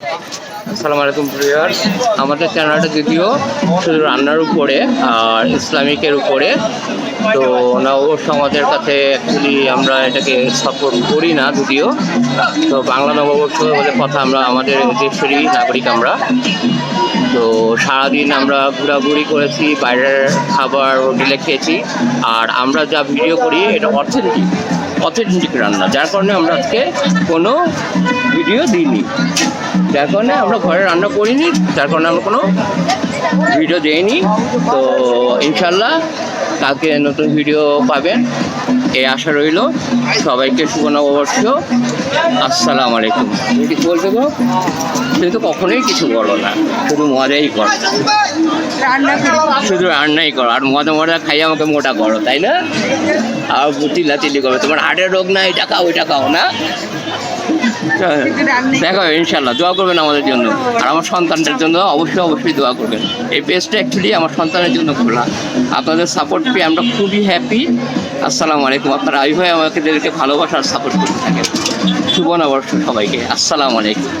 আসসালামু আলাইকুম প্রিয়ার আমাদের চ্যানেলটা যদিও শুধু রান্নার উপরে আর ইসলামিকের উপরে, তো নব সমাজের কাছে অ্যাকচুয়ালি আমরা এটাকে সাপোর্ট করি না যদিও। তো বাংলা নববর্ষ বলে কথা আমরা, আমাদের দেশেরই নাগরিক আমরা। তো সারাদিন আমরা ঘোরাঘুরি করেছি, বাইরের খাবার হোটেলে খেয়েছি, আর আমরা যা ভিডিও করি, এটা অথেন্টিক অথেন্টিক রান্না। যার কারণে আমরা আজকে কোনো ভিডিও দিইনি। যার কারণে আমরা ঘরে রান্না করিনি, যার কারণে আমরা কোনো ভিডিও দেইনি। তো ইনশাল্লাহ কালকে নতুন ভিডিও পাবেন, এই আশা রইল। সবাইকে শুভ নববর্ষ আসসালামু আলাইকুম। তুমি কিছু বলতে গো? তুমি তো কখনোই কিছু বলো না, শুধু মজাই করো। করি শুধু রান্নাই করো, আর মজা মজা খাই আমাকে মোটা করো, তাই না? আর চিল্লা চিল্লি করবে তোমার হার্টের রোগ না এটা খাও ওইটা খাও না। দেখো ইনশাল্লাহ দোয়া করবেন আমাদের জন্য। আর আমার সন্তানদের জন্য অবশ্যই অবশ্যই দোয়া করবেন। এই পেজটা অ্যাকচুয়ালি আমার সন্তানের জন্য খোলা আপনাদের সাপোর্ট পেয়ে আমরা খুবই হ্যাপি আসসালামু আলাইকুম। আপনারা আই ভাই আমাকে ভালোবাসা আর সাপোর্ট করতে থাকেন। শুভ নবর্ষ সবাইকে। আসসালামু আলাইকুম।